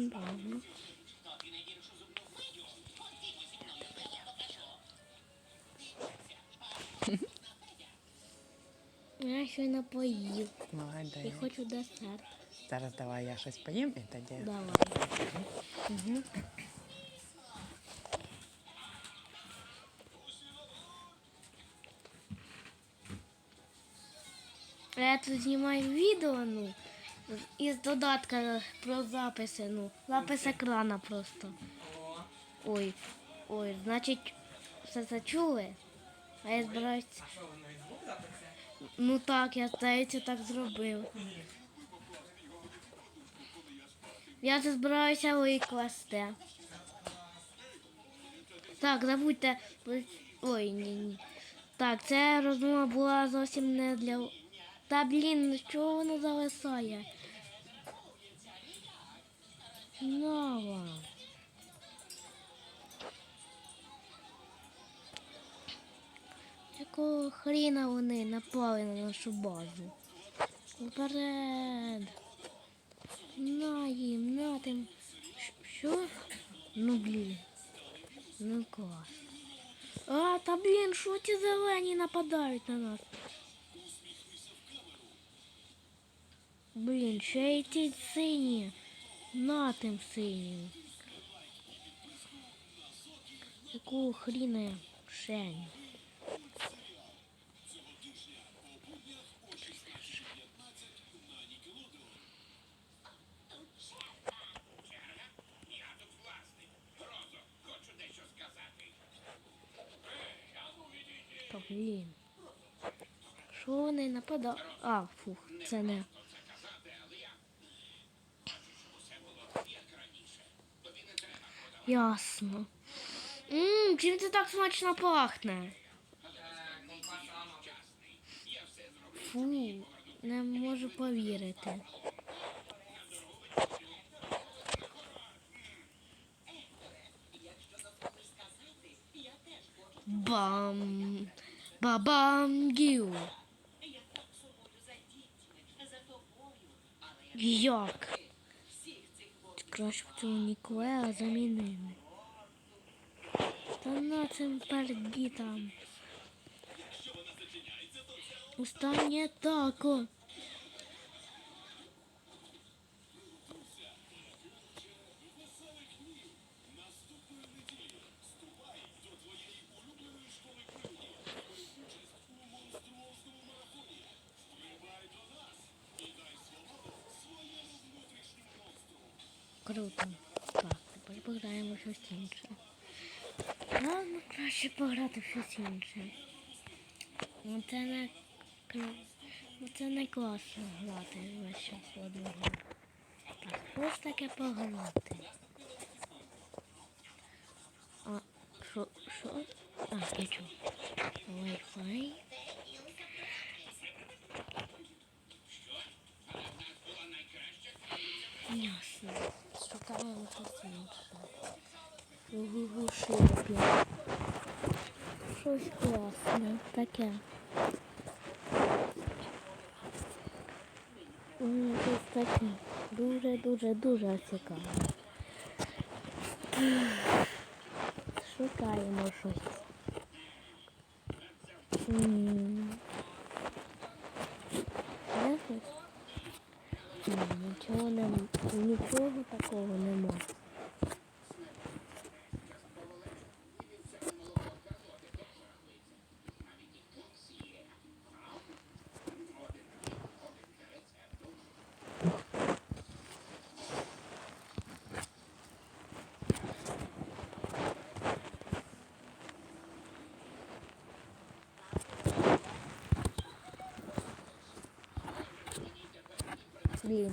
Ладно. Я щойно поїв і Молодець. хочу десерт. Зараз давай я щось поїм і тоді. Давай. Угу. Я тут знімаю відео, ну, Із додатка про записи, ну, запис екрана просто. Ой, ой, значить, все це чули? А я збираюсь. Ну так, я здається так зробив. Я це збираюся викласти. Так, забудьте. Ой, ні, ні. Так, ця розмова була зовсім не для. Та блін, чого воно зависає? Нова. Якого хріна вони напали на нашу базу? Вперед! На їм, на тим. Що? Ну блін. Ну клас. А, та блін, що ті зелені нападають на нас? Блін, ще й ті сині. На тим синім. Якого хріна шень? Блін. Що вони нападають? А, фух, це не. Ясно. Ммм, чим це так смачно пахне? Фу, не можу повірити. Бам! Бабам гіу. Як? Краще б цього Ніколая замінили. Та на цим пердітам. Останнє тако. Круто. Так, тепер пограємо щось інше. Ладно, краще пограти в щось інше. Ну це не ну, це не класно грати весь час в одну гру. Так, ось таке пограти. А, що, що? А, чув. Wi-Fi. Ясно. Dostałem przez mniejsze. Szybkie. Wszystko jasne. Takie. U mnie to jest takie duże, duże, duże ciekawe. Szukajmy coś. Hmm. Блін.